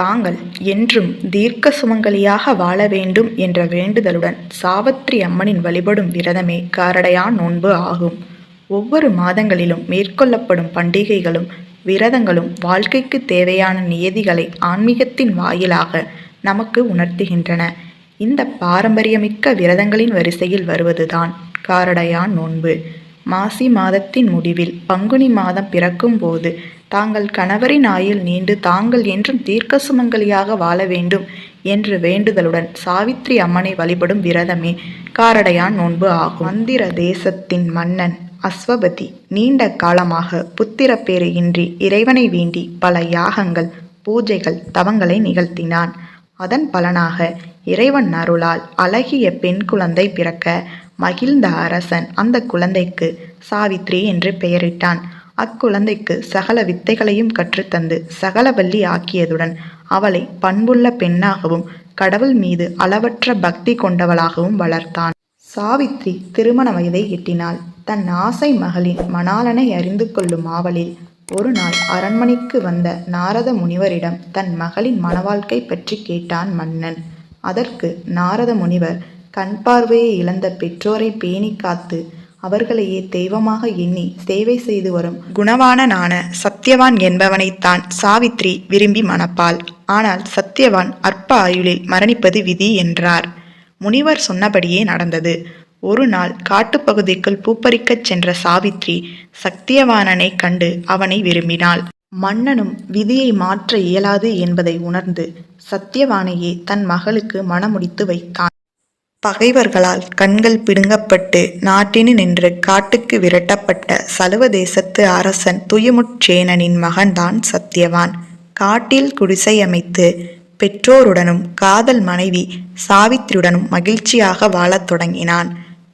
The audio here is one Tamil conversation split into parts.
தாங்கள் என்றும் தீர்க்க சுமங்கலியாக வாழ வேண்டும் என்ற வேண்டுதலுடன் சாவத்ரி அம்மனின் வழிபடும் விரதமே காரடையான் நோன்பு ஆகும். ஒவ்வொரு மாதங்களிலும் மேற்கொள்ளப்படும் பண்டிகைகளும் விரதங்களும் வாழ்க்கைக்கு தேவையான நியதிகளை ஆன்மீகத்தின் வாயிலாக நமக்கு உணர்த்துகின்றன. இந்த பாரம்பரியமிக்க விரதங்களின் வரிசையில் வருவதுதான் காரடையான் நோன்பு. மாசி மாதத்தின் முடிவில் பங்குனி மாதம் பிறக்கும் போது தாங்கள் கணவரின் ஆயில் நீண்டு தாங்கள் என்றும் தீர்க்க சுமங்கலியாக வாழ வேண்டும் என்று வேண்டுதலுடன் சாவித்ரி அம்மனை வழிபடும் விரதமே. காரடையான் நோன்பு ஆகும். மந்திர தேசத்தின் மன்னன் அஸ்வபதி நீண்ட காலமாக புத்திரப்பேறு இன்றி இறைவனை வேண்டி பல யாகங்கள் பூஜைகள் தவங்களை நிகழ்த்தினான். அதன் பலனாக இறைவன் அருளால் அழகிய பெண் குழந்தை பிறக்க மகிழ்ந்த அரசன் அந்த குழந்தைக்கு சாவித்ரி என்று பெயரிட்டான். அக்குழந்தைக்கு சகல வித்தைகளையும் கற்றுத்தந்து சகலவல்லி ஆக்கியதுடன் அவளை பண்புள்ள பெண்ணாகவும் கடவுள் மீது அளவற்ற பக்தி கொண்டவளாகவும் வளர்த்தான். சாவித்ரி திருமண வயதை எட்டினாள். தன் ஆசை மகளின் மணாலனை அறிந்து கொள்ளும் ஆவலில் ஒரு நாள் அரண்மனைக்கு வந்த நாரத முனிவரிடம் தன் மகளின் மணவாழ்க்கை பற்றி கேட்டான் மன்னன். அதற்கு நாரத முனிவர் கண் பார்வையை இழந்த பெற்றோரை பேணி காத்து அவர்களையே தெய்வமாக எண்ணி சேவை செய்து வரும் குணவானனான சத்யவான் என்பவனைத்தான் சாவித்ரி விரும்பி மணப்பாள். ஆனால் சத்யவான் அற்ப ஆயுளில் மரணிப்பது விதி என்றார். முனிவர் சொன்னபடியே நடந்தது. ஒரு நாள் காட்டுப்பகுதிக்குள் பூப்பறிக்கச் சென்ற சாவித்ரி சத்தியவானனை கண்டு அவனை விரும்பினாள். மன்னனும் விதியை மாற்ற இயலாது என்பதை உணர்ந்து சத்தியவானையே தன் மகளுக்கு மணமுடித்து வைத்தான். பகைவர்களால் கண்கள் பிடுங்கப்பட்டு நாட்டினு நின்று காட்டுக்கு விரட்டப்பட்ட சலுவ தேசத்து அரசன் துயமுட்சேனனின் மகன்தான் சத்தியவான். காட்டில் குடிசை அமைத்து பெற்றோருடனும் காதல் மனைவி சாவித்திரியுடனும் மகிழ்ச்சியாக வாழத் தொடங்கினான்.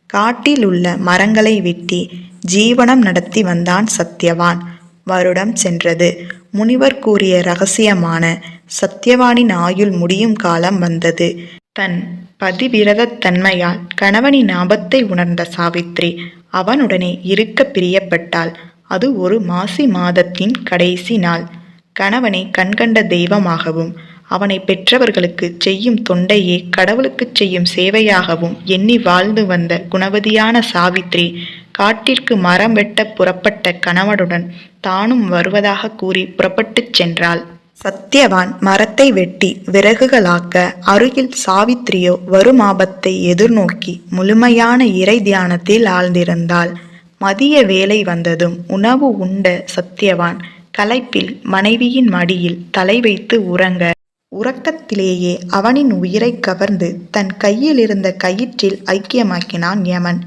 காட்டில் உள்ள மரங்களை வெட்டி ஜீவனம் நடத்தி வந்தான் சத்தியவான். வருடம் சென்றது. முனிவர் கூறிய ரகசியமான சத்தியவானின் ஆயுள் முடியும் காலம் வந்தது. தன் பதிவிரதத் தன்மையால் கணவனின் ஆபத்தை உணர்ந்த சாவித்ரி அவனுடனே இருக்க பிரியப்பட்டாள். அது ஒரு மாசி மாதத்தின் கடைசி நாள். கணவனை கண்கண்ட தெய்வமாகவும் அவனை பெற்றவர்களுக்கு செய்யும் தொண்டையே கடவுளுக்குச் செய்யும் சேவையாகவும் எண்ணி வாழ்ந்து வந்த குணவதியான சாவித்ரி காட்டிற்கு மரம் வெட்ட புறப்பட்ட கணவனுடன் தானும் வருவதாக கூறி புறப்பட்டுச் சென்றாள். சத்தியவான் மரத்தை வெட்டி விறகுகளாக்க அருகில் சாவித்திரியோ வரும் ஆபத்தை எதிர்நோக்கி முழுமையான இறை தியானத்தில் ஆழ்ந்திருந்தாள். மதிய வேலை வந்ததும் உணவு உண்ட சத்தியவான் களைப்பில் மனைவியின் மடியில் தலை வைத்து உறங்க உறக்கத்திலேயே அவனின் உயிரை கவர்ந்து தன் கையில் இருந்த கயிற்றில் ஐக்கியமாக்கினான் யமன்.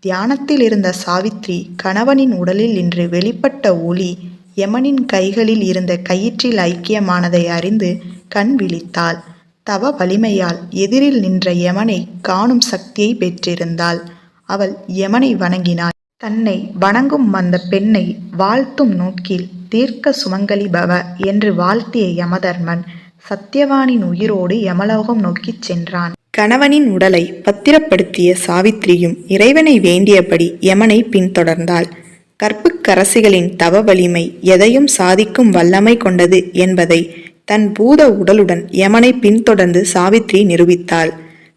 தியானத்தில் இருந்த சாவித்ரி கணவனின் உடலில் இன்று வெளிப்பட்ட ஒளி யமனின் கைகளில் இருந்த கயிற்றில் ஐக்கியமானதை அறிந்து கண் விழித்தாள். தவ வலிமையால் எதிரில் நின்ற யமனை காணும் சக்தியை பெற்றிருந்தாள். அவள் யமனை வணங்கினாள். தன்னை வணங்கும் அந்த பெண்ணை வாழ்த்தும் நோக்கில் தீர்க்க சுமங்கலி பவ என்று வாழ்த்திய யமதர்மன் சத்தியவானின் உயிரோடு யமலோகம் நோக்கிச் சென்றான். கணவனின் உடலை பத்திரப்படுத்திய சாவித்திரியும் இறைவனை வேண்டியபடி யமனை பின்தொடர்ந்தாள். கற்புக்கரசிகளின் தவ வலிமை எதையும் சாதிக்கும் வல்லமை கொண்டது என்பதை தன் பூத உடலுடன் யமனை பின்தொடர்ந்து சாவித்ரி நிரூபித்தாள்.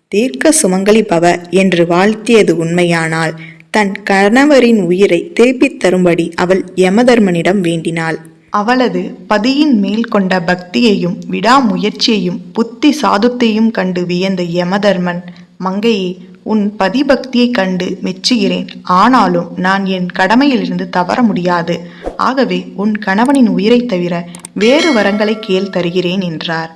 தீர்க்க சுமங்கலி பவ என்று வாழ்த்தியது உண்மையானால் தன் கணவரின் உயிரை திருப்பித் தரும்படி அவள் யமதர்மனிடம் வேண்டினாள். அவளது பதியின் மேல் கொண்ட பக்தியையும் விடாமுயற்சியையும் புத்தி சாதுத்தையும் கண்டு வியந்த யமதர்மன் மங்கையே உன் பதிபக்தியைக் கண்டு மெச்சுகிறேன். ஆனாலும் நான் என் கடமையிலிருந்து தவற முடியாது. ஆகவே உன் கணவனின் உயிரைத் தவிர வேறு வரங்களை கேள் தருகிறேன் என்றார்.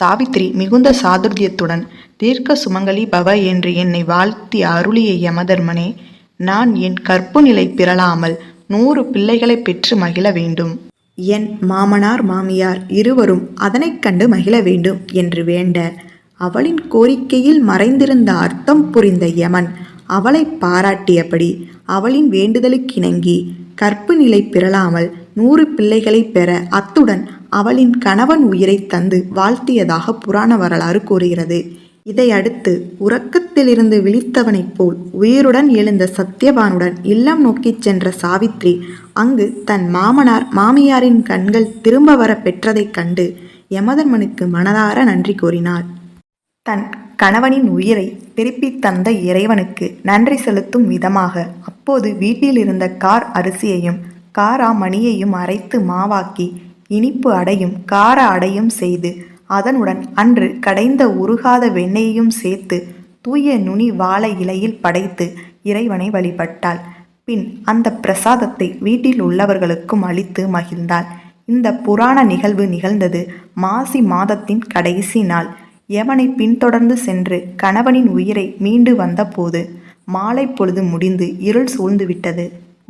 சாவித்ரி மிகுந்த சாதுர்யத்துடன் தீர்க்க சுமங்கலி பவ என்று என்னை வாழ்த்தி அருளிய யமதர்மனே நான் என் கற்பு நிலை பிறளாமல் நூறு பிள்ளைகளை பெற்று மகிழ வேண்டும். என் மாமனார் மாமியார் இருவரும் அதனைக் கண்டு மகிழ வேண்டும் என்று வேண்ட அவளின் கோரிக்கையில் மறைந்திருந்த அர்த்தம் புரிந்த யமன் அவளை பாராட்டியபடி அவளின் வேண்டுதலுக்கிணங்கி கற்பு நிலை பிறழாமல் நூறு பிள்ளைகளை பெற அத்துடன் அவளின் கணவன் உயிரை தந்து வாழ்த்தியதாக புராண வரலாறு கூறுகிறது. இதையடுத்து உறக்கத்திலிருந்து விழித்தவனைப் போல் உயிருடன் எழுந்த சத்யவானுடன் இல்லம் நோக்கிச் சென்ற சாவித்ரி அங்கு தன் மாமனார் மாமியாரின் கண்கள் திரும்ப வர பெற்றதைக் கண்டு யமதர்மனுக்கு மனதார நன்றி கூறினாள். தன் கணவனின் உயிரை திருப்பித் தந்த இறைவனுக்கு நன்றி செலுத்தும் விதமாக அப்போது வீட்டில் இருந்த கார் அரிசியையும் காரா மணியையும் அரைத்து மாவாக்கி இனிப்பு அடையும் கார அடையும் செய்து அதனுடன் அன்று கடைந்த உருகாத வெண்ணெயையும் சேர்த்து தூய நுனி வாழை இலையில் படைத்து இறைவனை வழிபட்டாள். பின் அந்த பிரசாதத்தை வீட்டில் உள்ளவர்களுக்கும் அளித்து மகிழ்ந்தாள். இந்த புராண நிகழ்வு நிகழ்ந்தது மாசி மாதத்தின் கடைசி நாள். யமனை பின்தொடர்ந்து சென்று கணவனின் உயிரை மீண்டு வந்தபோது மாலை பொழுது முடிந்து இருள் சூழ்ந்துவிட்டது.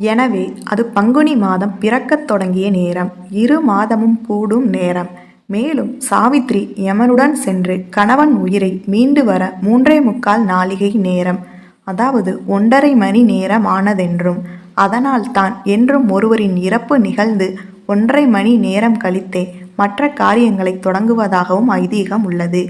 எனவே அது பங்குனி மாதம் பிறக்கத் தொடங்கிய நேரம். இரு மாதமும் கூடும் நேரம். மேலும் சாவித்ரி யமனுடன் சென்று கணவன் உயிரை மீண்டு வர மூன்றே முக்கால் நாளிகை நேரம். அதாவது ஒன்றரை மணி நேரம் ஆனதென்றும் அதனால் தான் என்றும் ஒருவரின் இறப்பு நிகழ்ந்து ஒன்றரை மணி நேரம் கழித்தே மற்ற காரியங்களை தொடங்குவதாகவும் ஐதீகம் உள்ளது.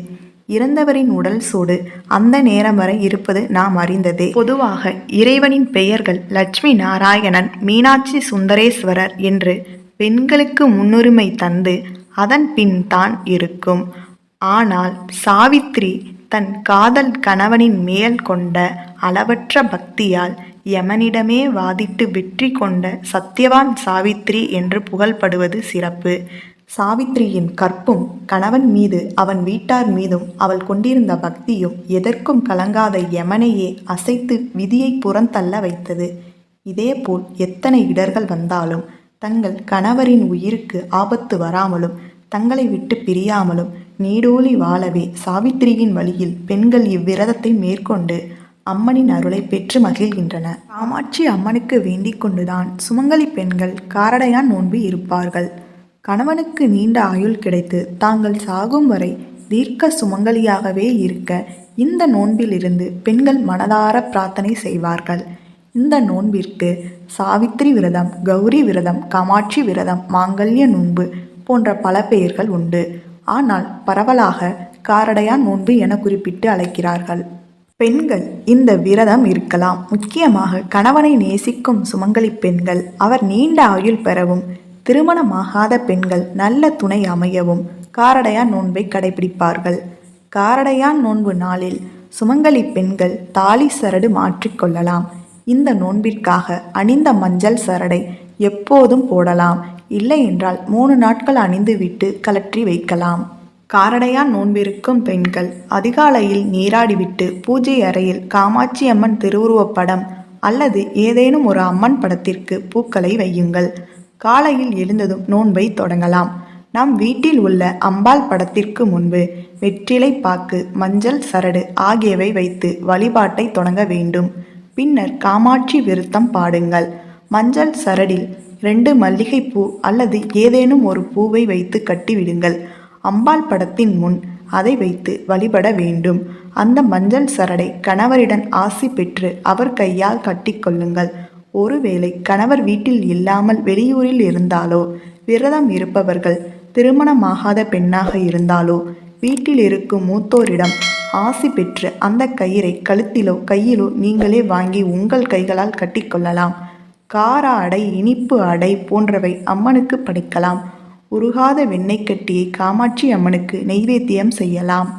இறந்தவரின் உடல் சூடு. அந்த நேரம் வரை இருப்பது நாம் அறிந்ததே. பொதுவாக இறைவனின் பெயர்கள் லட்சுமி நாராயணன் மீனாட்சி சுந்தரேஸ்வரர் என்று பெண்களுக்கு முன்னுரிமை தந்து அதன் பின் தான் இருக்கும். ஆனால் சாவித்ரி தன் காதல் கணவனின் மேல் கொண்ட அளவற்ற பக்தியால் யமனிடமே வாதிட்டு வெற்றி கொண்ட சத்யவான் சாவித்ரி என்று புகழ்படுவது சிறப்பு. சாவித்திரியின் கற்பும் கணவன் மீது அவன் வீட்டார் மீதும் அவள் கொண்டிருந்த பக்தியும் எதற்கும் கலங்காத யமனையே அசைத்து விதியை புறந்தள்ள வைத்தது. இதேபோல் எத்தனை இடர்கள் வந்தாலும் தங்கள் கணவரின் உயிருக்கு ஆபத்து வராமலும் தங்களை விட்டு பிரியாமலும் நீடோலி வாழவே சாவித்திரியின் வழியில் பெண்கள் இவ்விரதத்தை மேற்கொண்டு அம்மனின் அருளை பெற்று மகிழ்கின்றன. காமாட்சி அம்மனுக்கு வேண்டிக் கொண்டுதான் சுமங்கலி பெண்கள் காரடையான் நோன்பு இருப்பார்கள். கணவனுக்கு நீண்ட ஆயுள் கிடைத்து தாங்கள் சாகும் வரை தீர்க்க சுமங்கலியாகவே இருக்க இந்த நோன்பிலிருந்து பெண்கள் மனதார பிரார்த்தனை செய்வார்கள். இந்த நோன்பிற்கு சாவித்திரி விரதம் கௌரி விரதம் காமாட்சி விரதம் மாங்கல்ய நோன்பு போன்ற பல பெயர்கள் உண்டு. ஆனால் பரவலாக காரடையான் நோன்பு என குறிப்பிட்டு அழைக்கிறார்கள். பெண்கள் இந்த விரதம் இருக்கலாம். முக்கியமாக கணவனை நேசிக்கும் சுமங்கலி பெண்கள் அவர் நீண்ட ஆயுள் பெறவும் திருமணமாகாத பெண்கள் நல்ல துணை அமையவும் காரடையான் நோன்பை கடைபிடிப்பார்கள். காரடையான் நோன்பு நாளில் சுமங்கலி பெண்கள் தாலி சரடு மாற்றிக்கொள்ளலாம் இந்த நோன்பிற்காக அணிந்த மஞ்சள் சரடை எப்போதும் போடலாம். இல்லை என்றால் மூணு நாட்கள் அணிந்துவிட்டு கலற்றி வைக்கலாம். காரடையான் நோன்பிருக்கும் பெண்கள் அதிகாலையில் நீராடிவிட்டு பூஜை அறையில் காமாட்சி அம்மன் திருவுருவப் படம் அல்லது ஏதேனும் ஒரு அம்மன் படத்திற்கு பூக்களை வையுங்கள். காலையில் எழுந்ததும் நோன்பை தொடங்கலாம். நம் வீட்டில் உள்ள அம்பாள் படத்திற்கு முன்பு வெற்றிலை பாக்கு மஞ்சள் சரடு ஆகியவை வைத்து வழிபாட்டை தொடங்க வேண்டும். பின்னர் காமாட்சி விருத்தம் பாடுங்கள். மஞ்சள் சரடில் ரெண்டு மல்லிகைப்பூ அல்லது ஏதேனும் ஒரு பூவை வைத்து கட்டிவிடுங்கள். அம்பாள் படத்தின் முன் அதை வைத்து வழிபட வேண்டும். அந்த மஞ்சள் சரடை கணவரிடம் ஆசி பெற்று அவர் கையால் கட்டிக்கொள்ளுங்கள் ஒருவேளை கணவர் வீட்டில் இல்லாமல் வெளியூரில் இருந்தாலோ விரதம் இருப்பவர்கள் திருமணமாகாத பெண்ணாக இருந்தாலோ வீட்டில் இருக்கும் மூத்தோரிடம் ஆசி பெற்று அந்த கயிறை கழுத்திலோ கையிலோ நீங்களே வாங்கி உங்கள் கைகளால் கட்டிக்கொள்ளலாம். கார அடை இனிப்பு அடை போன்றவை அம்மனுக்கு படைக்கலாம். உருகாத வெண்ணெய் கட்டியை காமாட்சி அம்மனுக்கு நெய்வேத்தியம் செய்யலாம்.